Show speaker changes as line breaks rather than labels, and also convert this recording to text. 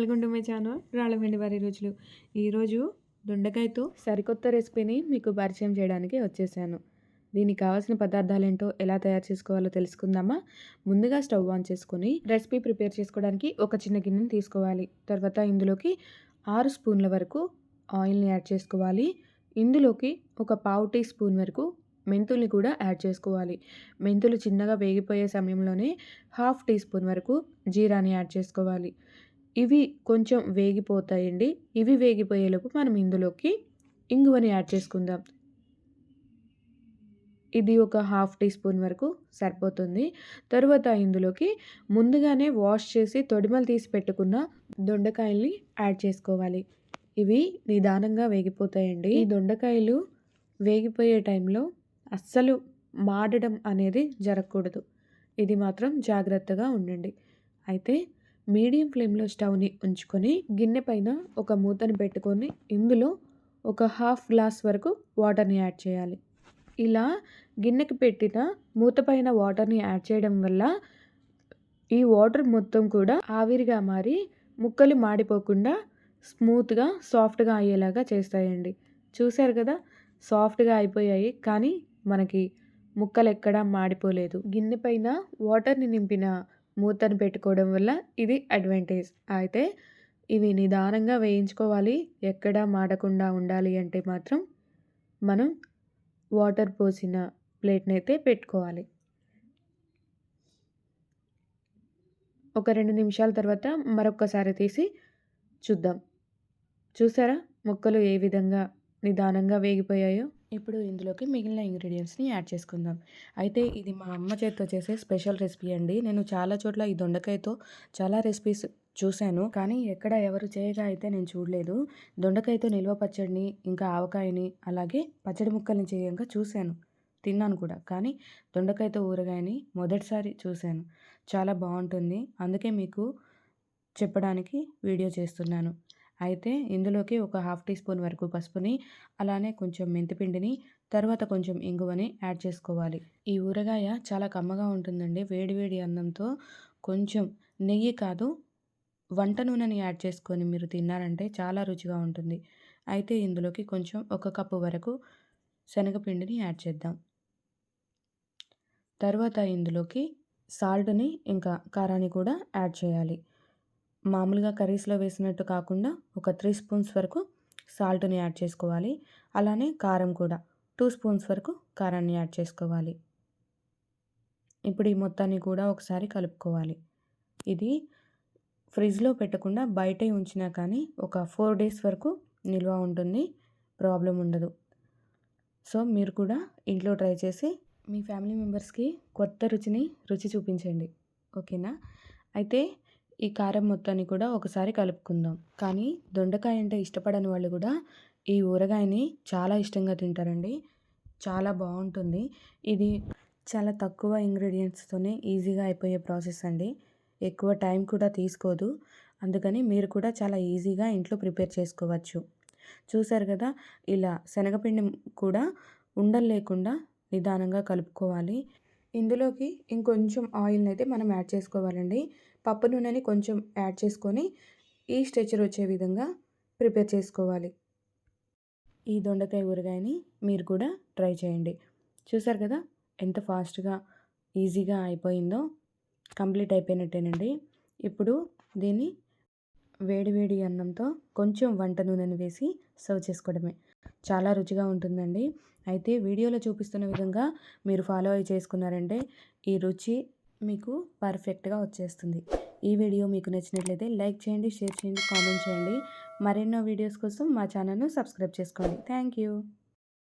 Welcome to my channel రాళ్ళమండి వారి రుచులు ఈరోజు దొండకాయతో సరికొత్త రెసిపీని మీకు పరిచయం చేయడానికి వచ్చేసాను. దీనికి కావాల్సిన పదార్థాలు ఏంటో ఎలా తయారు చేసుకోవాలో తెలుసుకుందామా? ముందుగా స్టవ్ ఆన్ చేసుకొని రెసిపీ ప్రిపేర్ చేసుకోవడానికి ఒక చిన్న గిన్నెని తీసుకోవాలి. తర్వాత ఇందులోకి ఆరు స్పూన్ల వరకు ఆయిల్ని యాడ్ చేసుకోవాలి. ఇందులోకి ఒక పావు టీ స్పూన్ వరకు మెంతుల్ని కూడా యాడ్ చేసుకోవాలి. మెంతులు చిన్నగా వేగిపోయే సమయంలోనే హాఫ్ టీ స్పూన్ వరకు జీరాని యాడ్ చేసుకోవాలి. ఇవి కొంచెం వేగిపోతాయండి. ఇవి వేగిపోయేలోపు మనం ఇందులోకి ఇంగువని యాడ్ చేసుకుందాం. ఇది ఒక హాఫ్ టీ స్పూన్ వరకు సరిపోతుంది. తరువాత ఇందులోకి ముందుగానే వాష్ చేసి తొడిమలు తీసి పెట్టుకున్న దొండకాయల్ని యాడ్ చేసుకోవాలి. ఇవి నిదానంగా వేగిపోతాయండి. ఈ దొండకాయలు వేగిపోయే టైంలో అస్సలు మాడడం అనేది జరగకూడదు. ఇది మాత్రం జాగ్రత్తగా ఉండండి. అయితే మీడియం ఫ్లేమ్లో స్టవ్ని ఉంచుకొని గిన్నె పైన ఒక మూతని పెట్టుకొని ఇందులో ఒక హాఫ్ గ్లాస్ వరకు వాటర్ని యాడ్ చేయాలి. ఇలా గిన్నెకి పెట్టిన మూత పైన వాటర్ని యాడ్ చేయడం వల్ల ఈ వాటర్ మొత్తం కూడా ఆవిరిగా మారి ముక్కలు మాడిపోకుండా స్మూత్గా సాఫ్ట్గా అయ్యేలాగా చేస్తాయండి. చూశారు కదా? సాఫ్ట్గా అయిపోయాయి కానీ మనకి ముక్కలు ఎక్కడా మాడిపోలేదు. గిన్నె పైన వాటర్ని నింపిన మూతను పెట్టుకోవడం వల్ల ఇది అడ్వాంటేజ్ అయితే ఇవి నిదానంగా వేయించుకోవాలి. ఎక్కడా మాడకుండా ఉండాలి అంటే మాత్రం మనం వాటర్ పోసిన ప్లేట్ని అయితే పెట్టుకోవాలి. ఒక రెండు నిమిషాల తర్వాత మరొకసారి తీసి చూద్దాం. చూసారా? ముక్కలు ఏ విధంగా నిదానంగా వేగిపోయాయో? ఇప్పుడు ఇందులోకి మిగిలిన ఇంగ్రీడియంట్స్ని యాడ్ చేసుకుందాం. అయితే ఇది మా అమ్మ చేతితో చేసే స్పెషల్ రెసిపీ అండి. నేను చాలా చోట్ల ఈ దొండకాయతో చాలా రెసిపీస్ చూశాను. కానీ ఎక్కడ ఎవరు చేయగా అయితే నేను చూడలేదు. దొండకాయతో నిల్వ పచ్చడిని ఇంకా ఆవకాయని అలాగే పచ్చడి ముక్కల్ని చేయంగా చూశాను. తిన్నాను కూడా. కానీ దొండకాయతో ఊరగాయని మొదటిసారి చూశాను. చాలా బాగుంటుంది. అందుకే మీకు చెప్పడానికి వీడియో చేస్తున్నాను. అయితే ఇందులోకి ఒక హాఫ్ టీ స్పూన్ వరకు పసుపుని అలానే కొంచెం మెంతిపిండిని తర్వాత కొంచెం ఇంగువని యాడ్ చేసుకోవాలి. ఈ ఊరగాయ చాలా కమ్మగా ఉంటుందండి. వేడివేడి అన్నంతో కొంచెం నెయ్యి కాదు వంట నూనెని యాడ్ చేసుకొని మీరు తిన్నారంటే చాలా రుచిగా ఉంటుంది. అయితే ఇందులోకి కొంచెం ఒక కప్పు వరకు శనగపిండిని యాడ్ చేద్దాం. తర్వాత ఇందులోకి సాల్ట్ని ఇంకా కారాన్ని కూడా యాడ్ చేయాలి. మామూలుగా కర్రీస్లో వేసినట్టు కాకుండా ఒక త్రీ స్పూన్స్ వరకు సాల్ట్ని యాడ్ చేసుకోవాలి. అలానే కారం కూడా టూ స్పూన్స్ వరకు కారాన్ని యాడ్ చేసుకోవాలి. ఇప్పుడు ఈ మొత్తాన్ని కూడా ఒకసారి కలుపుకోవాలి. ఇది ఫ్రిడ్జ్లో పెట్టకుండా బయటే ఉంచినా కానీ ఒక ఫోర్ డేస్ వరకు నిల్వ ఉంటుంది. ప్రాబ్లం ఉండదు. సో మీరు కూడా ఇంట్లో ట్రై చేసి మీ ఫ్యామిలీ మెంబర్స్కి కొత్త రుచిని రుచి చూపించండి. ఓకేనా? అయితే ఈ కారం మొత్తాన్ని కూడా ఒకసారి కలుపుకుందాం. కానీ దొండకాయ అంటే ఇష్టపడని వాళ్ళు కూడా ఈ ఊరగాయని చాలా ఇష్టంగా తింటారండి. చాలా బాగుంటుంది. ఇది చాలా తక్కువ ఇంగ్రీడియంట్స్తోనే ఈజీగా అయిపోయే ప్రాసెస్ అండి. ఎక్కువ టైం కూడా తీసుకోదు. అందుకని మీరు కూడా చాలా ఈజీగా ఇంట్లో ప్రిపేర్ చేసుకోవచ్చు. చూసారు కదా ఇలా శనగపిండి కూడా ఉండలు లేకుండా నిదానంగా కలుపుకోవాలి. ఇందులోకి ఇంకొంచెం ఆయిల్ని అయితే మనం యాడ్ చేసుకోవాలండి. పప్పు నూనెని కొంచెం యాడ్ చేసుకొని ఈ స్ట్రెచర్ వచ్చే విధంగా ప్రిపేర్ చేసుకోవాలి. ఈ దొండకాయ ఊరగాయని మీరు కూడా ట్రై చేయండి. చూసారు కదా ఎంత ఫాస్ట్గా ఈజీగా అయిపోయిందో? కంప్లీట్ అయిపోయినట్టేనండి. ఇప్పుడు దీన్ని వేడివేడి అన్నంతో కొంచెం వంట నూనెను వేసి సర్వ్ చేసుకోవడమే. చాలా రుచిగా ఉంటుందండి. అయితే వీడియోలో చూపిస్తున్న విధంగా మీరు ఫాలో అయి చేసుకున్నారంటే ఈ రుచి మీకు పర్ఫెక్ట్గా వచ్చేస్తుంది. ఈ వీడియో మీకు నచ్చినట్లయితే లైక్ చేయండి షేర్ చేయండి కామెంట్ చేయండి. మరెన్నో వీడియోస్ కోసం మా ఛానల్ను సబ్స్క్రైబ్ చేసుకోండి. Thank you